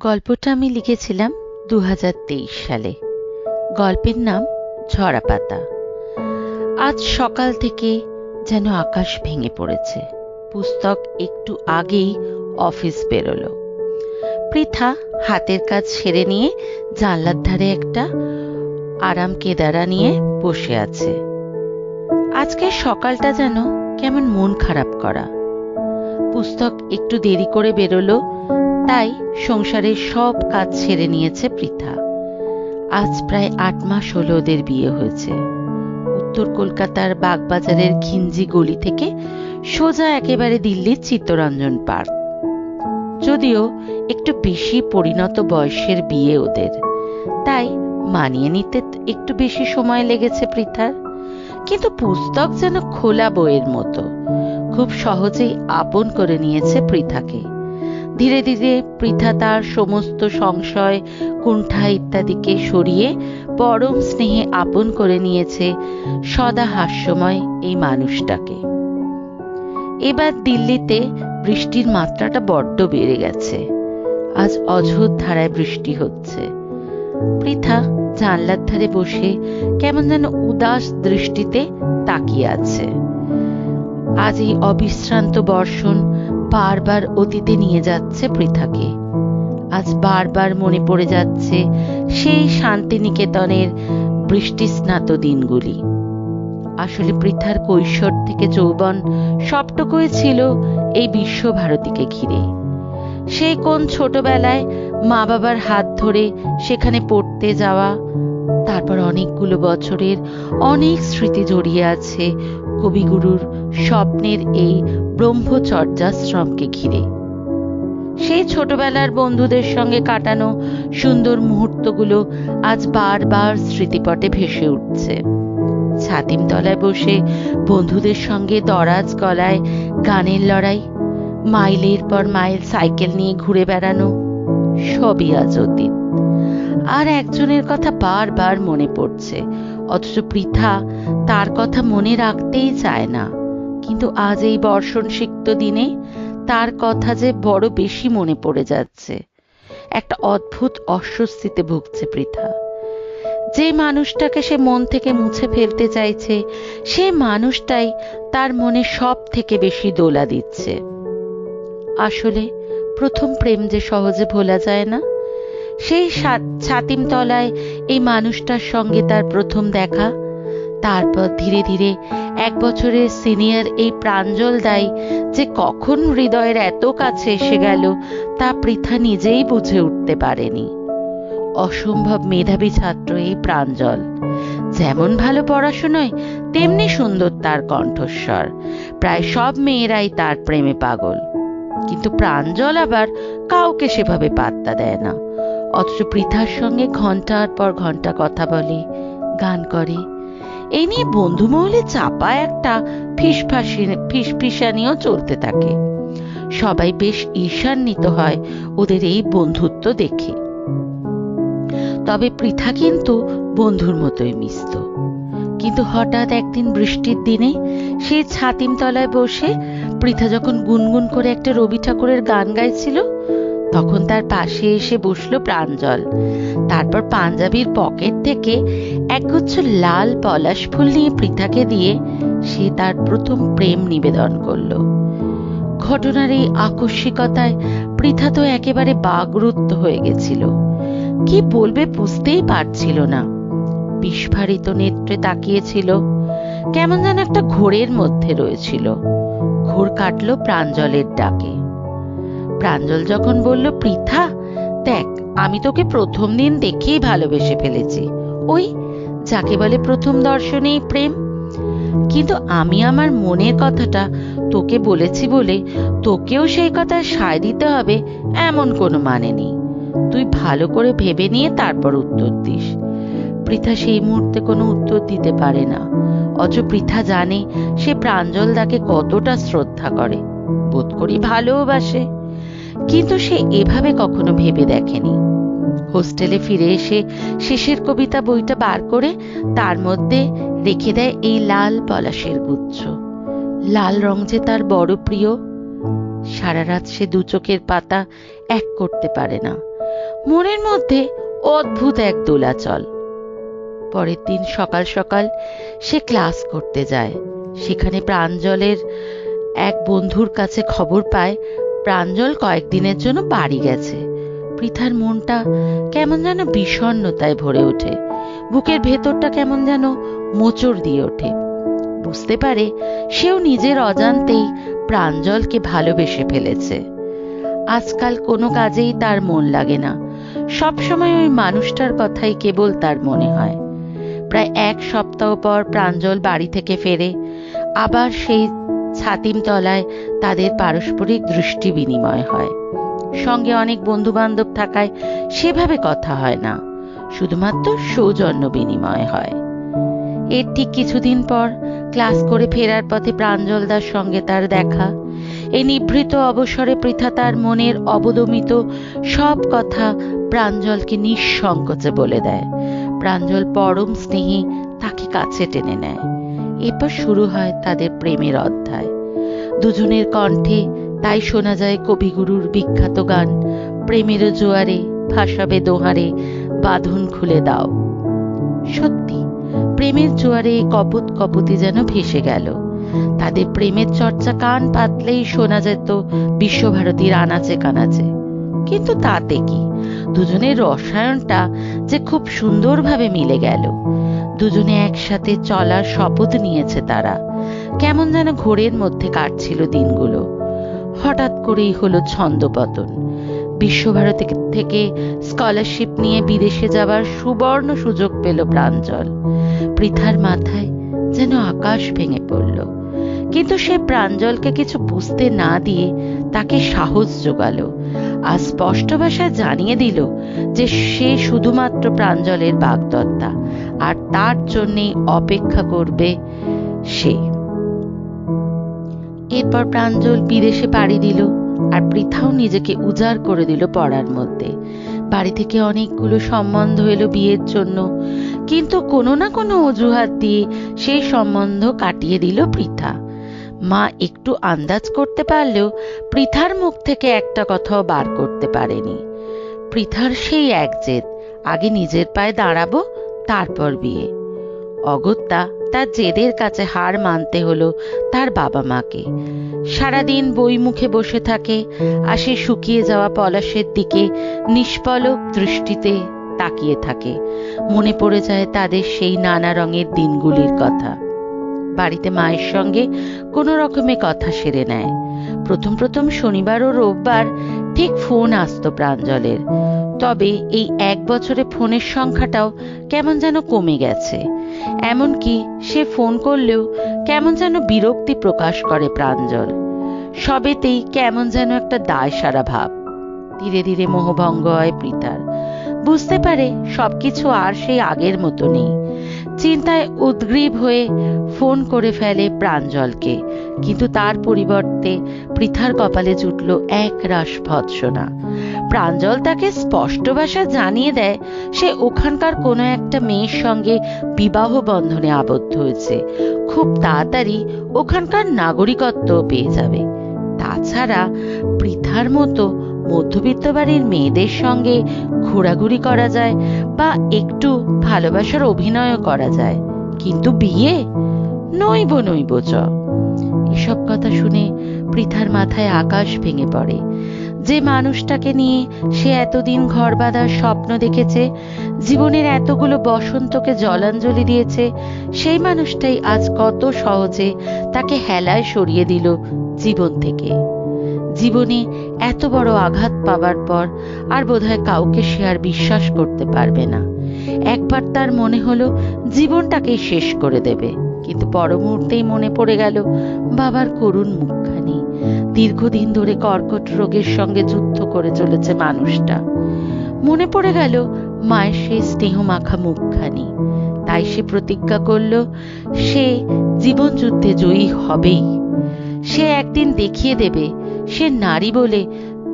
গল্পটা আমি লিখেছিলাম দু হাজার তেইশ সালে। গল্পের নাম ঝরা পাতা আজ সকাল থেকে যেন আকাশ ভেঙে পড়েছে। পুস্তক একটু আগেই অফিস বেরোলো। পৃথা হাতের কাজ সেরে নিয়ে জানলার ধারে একটা আরাম কেদারা নিয়ে বসে আছে। আজকে সকালটা যেন কেমন মন খারাপ করা। পুস্তক একটু দেরি করে বেরোলো তাই সংসারের সব কাজ ছেড়ে নিয়েছে পৃথা। আজ প্রায় আট মাস হলো ওদের বিয়ে হয়েছে। উত্তর কলকাতার বাগবাজারের ঘিঞ্জি গলি থেকে সোজা একেবারে দিল্লির চিত্তরঞ্জন পার্ক। যদিও একটু বেশি পরিণত বয়সের বিয়ে ওদের, তাই মানিয়ে নিতে একটু বেশি সময় লেগেছে পৃথার। কিন্তু পুস্তক যেন খোলা বইয়ের মতো, খুব সহজেই আপন করে নিয়েছে পৃথাকে। ধীরে ধীরে পৃথা তার সমস্ত সংশয়, কুণ্ঠা ইত্যাদিকে সরিয়ে পরম স্নেহে আপন করে নিয়েছে সদা হাস্যময় এই মানুষটাকে। এবার দিল্লিতে বৃষ্টির মাত্রাটা বড্ড বেড়ে গেছে। আজ অঝোর ধারায় বৃষ্টি হচ্ছে। পৃথা জানলার ধারে বসে কেমন যেন উদাস দৃষ্টিতে তাকিয়ে আছে। আজ এই অবিশ্রান্ত বর্ষণ বারবার অতীতে নিয়ে যাচ্ছে পৃথাকে। আজ বারবার মনে পড়ে যাচ্ছে সেই শান্তিনিকেতনের বৃষ্টিস্নাত দিনগুলি। আসলে পৃথার কৈশোর থেকে যৌবন সবটুকুই ছিল এই বিশ্বভারতীকে ঘিরে। সেই কোন ছোটবেলায় মা বাবার হাত ধরে সেখানে পড়তে যাওয়া, তারপর অনেকগুলো বছরের অনেক স্মৃতি জড়িয়ে আছে কবিগুরুর স্বপ্নের এই ব্রহ্মচর্যাশ্রমকে ঘিরে। সেই ছোটবেলার বন্ধুদের সঙ্গে কাটানো সুন্দর মুহূর্তগুলো আজ বারবার স্মৃতিপটে ভেসে উঠছে। ছাতিম তলায় বসে বন্ধুদের সঙ্গে দরাজ গলায় গানের লড়াই, মাইলের পর মাইল সাইকেল নিয়ে ঘুরে বেড়ানো, সবই আজ অতীত। আর একজনের কথা বারবার মনে পড়ছে অথচ পৃথা তার কথা মনে রাখতেই চায় না। কিন্তু আজ এই বর্ষণ সিক্ত দিনে তার কথা যে বড় বেশি মনে পড়ে যাচ্ছে। একটা অদ্ভুত অস্বস্তিতে ভুগছে পৃথা। যে মানুষটাকে সে মন থেকে মুছে ফেলতে চাইছে, সে মানুষটাই তার মনে সব থেকে বেশি দোলা দিচ্ছে। আসলে প্রথম প্রেম যে সহজে ভোলা যায় না সেই ছাতিম তলায় এই মানুষটার সঙ্গে তার প্রথম দেখা। তারপর ধীরে ধীরে এক বছরের সিনিয়র এই প্রাঞ্জল দাই যে কখন হৃদয়ের এত কাছে এসে গেল তা পৃথা নিজেই বুঝে উঠতে পারেনি। অসম্ভব মেধাবী ছাত্র এই প্রাঞ্জল। যেমন ভালো পড়াশোনায়, তেমনি সুন্দর তার কণ্ঠস্বর। প্রায় সব মেয়েরাই তার প্রেমে পাগল। কিন্তু প্রাঞ্জল আবার কাউকে সেভাবে পাত্তা দেয় না। অথচ পৃথার সঙ্গে ঘণ্টার পর ঘণ্টা কথা বলে, গান করে। এই নিয়ে বন্ধু মহলে চাপা একটা ফিসফাসি, ফিসফিসানিও চলতে থাকে। সবাই বেশ ঈর্ষান্বিত হয় ওদের এই বন্ধুত্ব দেখে। তবে পৃথা কিন্তু বন্ধুর মতোই মিশত কিন্তু হঠাৎ একদিন বৃষ্টির দিনে সেই ছাতিম তলায় বসে পৃথা যখন গুনগুন করে একটা রবি ঠাকুরের গান গাইছিল তখন তার পাশে এসে বসল প্রাঞ্জল। তারপর পাঞ্জাবির পকেট থেকে একগুচ্ছ লাল পলাশ ফুল নিয়ে পৃথাকে দিয়ে সে তার প্রথম প্রেম নিবেদন করল। ঘটনার এই আকস্মিকতায় পৃথা তো একেবারে বাগরুদ্ধ হয়ে গেছিল। কি বলবে বুঝতেই পারছিল না। বিস্ফারিত নেত্রে তাকিয়েছিল, কেমন যেন একটা ঘোরের মধ্যে রয়েছিল। ঘোর কাটলো প্রাঞ্জলের ডাকে। প্রাঞ্জল যখন বলল, পৃথা, দেখ, আমি তোকে প্রথম দিন দেখেই ভালোবেসে ফেলেছি। ওই, যাকে বলে প্রথম দর্শনেই প্রেম। কিন্তু আমি আমার মনের কথাটা তোকে বলেছি বলে তোকেও সেই কথা সায় দিতে হবে এমন কোনো মানে নেই। তুই ভালো করে ভেবে নিয়ে তারপর উত্তর দিস। পৃথা সেই মুহূর্তে কোনো উত্তর দিতে পারে না। অথচ পৃথা জানে সে প্রাঞ্জল দাকে কতটা শ্রদ্ধা করে। বোধ করি ভালোবাসে কিন্তু সে এভাবে কখনো ভেবে দেখেনি। হোস্টেলে ফিরে এসে শেষের কবিতা বইটা বার করে তার মধ্যে রেখে দেয় এই লাল পলাশের গুচ্ছ। লাল রং যে তার বড় প্রিয়, সারা রাত সে দু চোখের পাতা এক করতে পারে না। মনের মধ্যে অদ্ভুত এক দোলাচল। পরের দিন সকাল সকাল সে ক্লাস করতে যায়। সেখানে প্রাঞ্জলের এক বন্ধুর কাছে খবর পায় প্রাঞ্জল কয়েকদিনের জন্য বাড়ি গেছে। পৃথার মনটা কেমন যেন বিষণ্ণতায় ভরে ওঠে। বুকের ভেতরটা কেমন যেন মোচড় দিয়ে ওঠে। বুঝতে পারে সেও নিজের অজান্তেই প্রাঞ্জলকে ভালোবেসে ফেলেছে। আজকাল কোনো কাজেই তার মন লাগে না। সবসময় ওই মানুষটার কথাই কেবল তার মনে হয়। প্রায় এক সপ্তাহ পর প্রাঞ্জল বাড়ি থেকে ফেরে, আবার সেই ছাতিম তলায় তাদের পারস্পরিক দৃষ্টি বিনিময় হয়। সঙ্গে অনেক বন্ধু বান্ধব থাকায় সেভাবে কথা হয় না, শুধুমাত্র সৌজন্য বিনিময় হয়। এর ঠিক কিছুদিন পর ক্লাস করে ফেরার পথে প্রাঞ্জলদার সঙ্গে তার দেখা। এই নিভৃত অবসরে পৃথা তার মনের অবদমিত সব কথা প্রাঞ্জলকে নিঃসংকোচে বলে দেয়। প্রাঞ্জল পরম স্নেহে তাকে কাছে টেনে নেয়। এরপর শুরু হয় তাদের প্রেমের অধ্যায়। দুজনের কণ্ঠে, তাই শোনা যায় কবিগুরুর বিখ্যাত গান। প্রেমের জোয়ারে, ভাসাবে দোহারে, বাঁধন খুলে দাও। সত্যি, প্রেমের জোয়ারে কপত কপতি যেন ভেসে গেল। তাদের প্রেমের চর্চা কান পাতলেই শোনা যেত বিশ্বভারতীর আনাচে কানাচে। কিন্তু তাতে কি? দুজনের রসায়নটা যে খুব সুন্দরভাবে মিলে গেল। দুজনে একসাথে চলার শপথ নিয়েছে তারা। কেমন যেন ঘোরের মধ্যে কাটছিল দিনগুলো। হঠাৎ করেই হলো ছন্দপতন। বিশ্বভারতী থেকে স্কলারশিপ নিয়ে বিদেশে যাবার সুবর্ণ সুযোগ পেল প্রাঞ্জল। পৃথার মাথায় যেন আকাশ ভেঙে পড়ল। কিন্তু সে প্রাঞ্জলকে কিছু বুঝতে না দিয়ে তাকে সাহস জোগালো আর স্পষ্ট ভাষায় জানিয়ে দিল যে সে শুধুমাত্র প্রাঞ্জলের বাগদত্তা, আর তার জন্যেই অপেক্ষা করবে সে। এরপর প্রাঞ্জল বিদেশে পাড়ি দিল আর পৃথাও নিজেকে উজাড় করে দিল পড়ার মধ্যে। বাড়ি থেকে অনেকগুলো সম্বন্ধ এলো বিয়ের জন্য, কিন্তু কোনো না কোনো অজুহাত দিয়ে সেই সম্বন্ধ কাটিয়ে দিল পৃথা। মা একটু আন্দাজ করতে পারলেও পৃথার মুখ থেকে একটা কথাও বার করতে পারেনি। পৃথার সেই এক জেদ, আগে নিজের পায়ে দাঁড়াবো, তারপর বিয়ে। অগত্যা তার জেদের কাছে হার মানতে হলো তার বাবা মাকে। সারাদিন বই মুখে বসে থাকে আর সে শুকিয়ে যাওয়া পলাশের দিকে নিষ্পলক দৃষ্টিতে তাকিয়ে থাকে। মনে পড়ে যায় তাদের সেই নানা রঙের দিনগুলির কথা। বাড়িতে মায়ের সঙ্গে কোনো রকমে কথা সেরে নেয়। প্রথম প্রথম শনিবার ও রোববার ঠিক ফোন আসতো প্রাঞ্জলের। তবে এই এক বছরে ফোনের সংখ্যাটাও কেমন যেন কমে গেছে। এমনকি সে ফোন করলেও কেমন যেন বিরক্তি প্রকাশ করে প্রাঞ্জল। সবেতেই কেমন যেন একটা দায় সারা ভাব। ধীরে ধীরে মোহভঙ্গ হয় পৃথার বুঝতে পারে সবকিছু আর সেই আগের মতো নেই। চিন্তায় উদ্গ্রীব হয়ে ফোন করে ফেলে প্রাঞ্জলকে। কিন্তু তার পরিবর্তে পৃথার কপালে জুটল এক রাস ভৎসনা প্রাঞ্জল তাকে স্পষ্ট ভাষায় জানিয়ে দেয়, সে ওখানকার কোনো একটা মেয়ের সঙ্গে বিবাহ বন্ধনে আবদ্ধ হয়েছে। খুব তাড়াতাড়ি ওখানকার নাগরিকত্ব পেয়ে যাবে। তাছাড়া পৃথার মতো মধ্যবিত্ত বাড়ির মেয়েদের সঙ্গে ঘোরাঘুরি করা যায় বা একটু ভালোবাসার অভিনয়ও করা যায়। কিন্তু বিয়ে? নইব নইব, চ। এসব কথা শুনে পৃথার মাথায় আকাশ ভেঙে পড়ে। যে মানুষটাকে নিয়ে সে এতদিন ঘর বাঁধার স্বপ্ন দেখেছে, জীবনের এতগুলো বসন্তকে জলাঞ্জলি দিয়েছে, সেই মানুষটাই আজ কত সহজে তাকে হেলায় সরিয়ে দিল জীবন থেকে। জীবনে এত বড় আঘাত পাবার পর আর বোধহয় কাউকে সে আর বিশ্বাস করতে পারবে না। একবার তার মনে হলো জীবনটাকেই শেষ করে দেবে, কিন্তু পর মুহূর্তেই মনে পড়ে গেল, বাবার করুণ মুখখানি। দীর্ঘদিন ধরে কর্কট রোগের সঙ্গে যুদ্ধ করে চলেছে মানুষটা। মনে পড়ে গেল, মায়ের সেই স্নেহ মাখা মুখখানি। তাই সে প্রতিজ্ঞা করল, সে জীবন যুদ্ধে জয়ী হবেই। সে একদিন দেখিয়ে দেবে, সে নারী বলে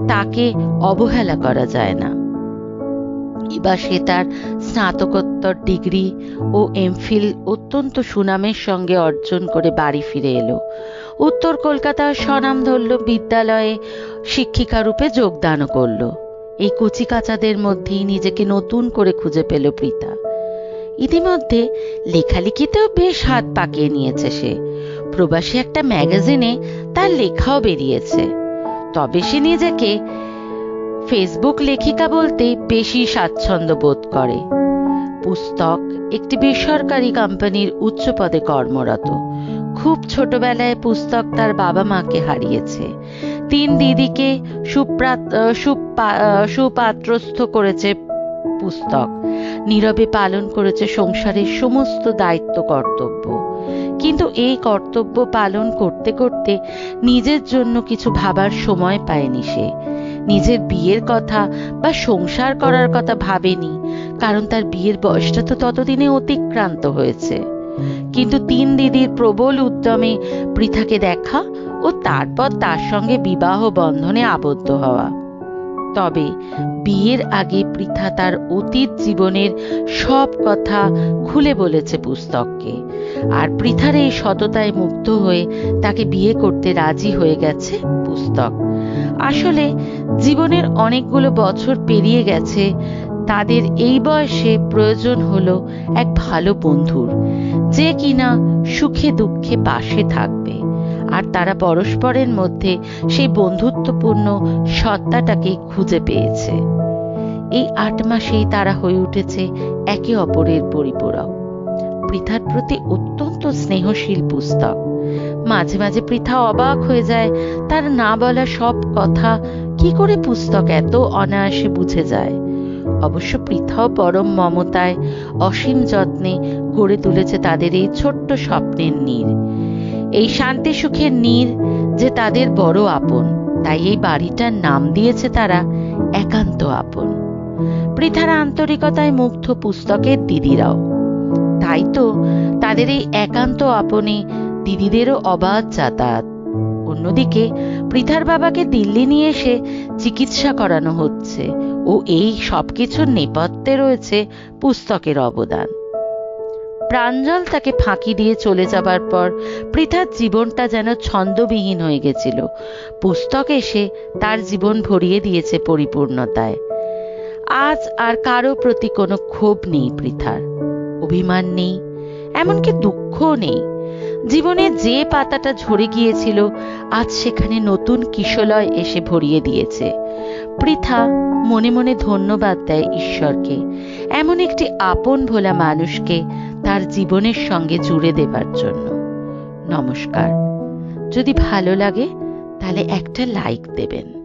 তাকে অবহেলা করা যায় না। এবার সে তার স্নাতকোত্তর ডিগ্রি ও এমফিল অত্যন্ত সুনামের সঙ্গে অর্জন করে বাড়ি ফিরে এলো। উত্তর কলকাতার স্বনামধন্য বিদ্যালয়ে শিক্ষিকা রূপে যোগদানও করল। এই কচিকাচাদের মধ্যেই নিজেকে নতুন করে খুঁজে পেল প্রীতা। ইতিমধ্যে লেখালেখিতেও বেশ হাত পাকিয়ে নিয়েছে সে। প্রবাসী একটা ম্যাগাজিনে তার লেখাও বেরিয়েছে। তবে সে নিজেকে ফেসবুক লেখিকা বলতে বেশি স্বাচ্ছন্দ্য বোধ করে। পুস্তক একটি বেসরকারি কোম্পানির উচ্চ পদে কর্মরত। খুব ছোটবেলায় পুস্তক তার বাবা মাকে হারিয়েছে। তিন দিদিকে সুপাত্রস্থ করেছে পুস্তক। নীরবে পালন করেছে সংসারের সমস্ত দায়িত্ব, কর্তব্য। কিন্তু এই কর্তব্য পালন করতে করতে নিজের জন্য কিছু ভাবার সময় পায়নি সে। নিজের বিয়ের কথা বা সংসার করার কথা ভাবেনি, কারণ তার বিয়ের বয়সটা তো ততদিনে অতিক্রান্ত হয়েছে। কিন্তু তিন দিদির প্রবল উদ্যমে পৃথাকে দেখা ও তারপর তার সঙ্গে বিবাহ বন্ধনে আবদ্ধ হওয়া। তবে বিয়ের আগে পৃথা তার অতীত জীবনের সব কথা খুলে বলেছে পুস্তককে। আর পৃথার এই সততায় মুগ্ধ হয়ে তাকে বিয়ে করতে রাজি হয়ে গেছে পুস্তক। আসলে জীবনের অনেকগুলো বছর পেরিয়ে গেছে, তাদের এই বয়সে প্রয়োজন হলো এক ভালো বন্ধুর। যে কিনা সুখে দুঃখে পাশে থাকবে। আর তারা পরস্পরের মধ্যে সেই বন্ধুত্বপূর্ণ সত্তাটাকে খুঁজে পেয়েছে। এই আট মাসেই তারা হয়ে উঠেছে একে অপরের পরিপূরক। পৃথার প্রতি অত্যন্ত স্নেহশীল পুস্তক। মাঝে মাঝে পৃথা অবাক হয়ে যায়, তার না বলা সব কথা কি করে পুস্তক এত অনায়াসে বুঝে যায়? অবশ্য পৃথাও পরম মমতায় অসীম যত্নে গড়ে তুলেছে তাদের এই ছোট্ট স্বপ্নের নীর। এই শান্তি সুখের নীর যে তাদের বড় আপন, তাই এই বাড়িটার নাম দিয়েছে তারা একান্ত আপন। পৃথার আন্তরিকতায় মুগ্ধ পুস্তকের দিদিরাও। তাই তো তাদের এই একান্ত আপনে দিদিদেরও অবাধ যাতায়াত। অন্যদিকে পৃথার বাবাকে দিল্লি নিয়ে এসে চিকিৎসা করানো হচ্ছে ও এই সবকিছুর নেপথ্যে রয়েছে পুস্তকের অবদান। প্রাঞ্জল তাকে ফাঁকি দিয়ে চলে যাবার পর পৃথার জীবনটা যেন ছন্দবিহীন হয়ে গেছিল। পুস্তক এসে তার জীবন ভরিয়ে দিয়েছে পরিপূর্ণতায়। আজ আর কারও প্রতি কোনো ক্ষোভ নেই পৃথার। অভিমান নেই, এমনকি দুঃখও নেই। জীবনে যে পাতাটা ঝরে গিয়েছিল, আজ সেখানে নতুন কিশলয় এসে ভরিয়ে দিয়েছে। পৃথা মনে মনে ধন্যবাদ দেয় ঈশ্বরকে। এমন একটি আপন ভোলা মানুষকে তার জীবনের সঙ্গে জুড়ে দেবার জন্য। নমস্কার। যদি ভালো লাগে, তাহলে একটা লাইক দেবেন।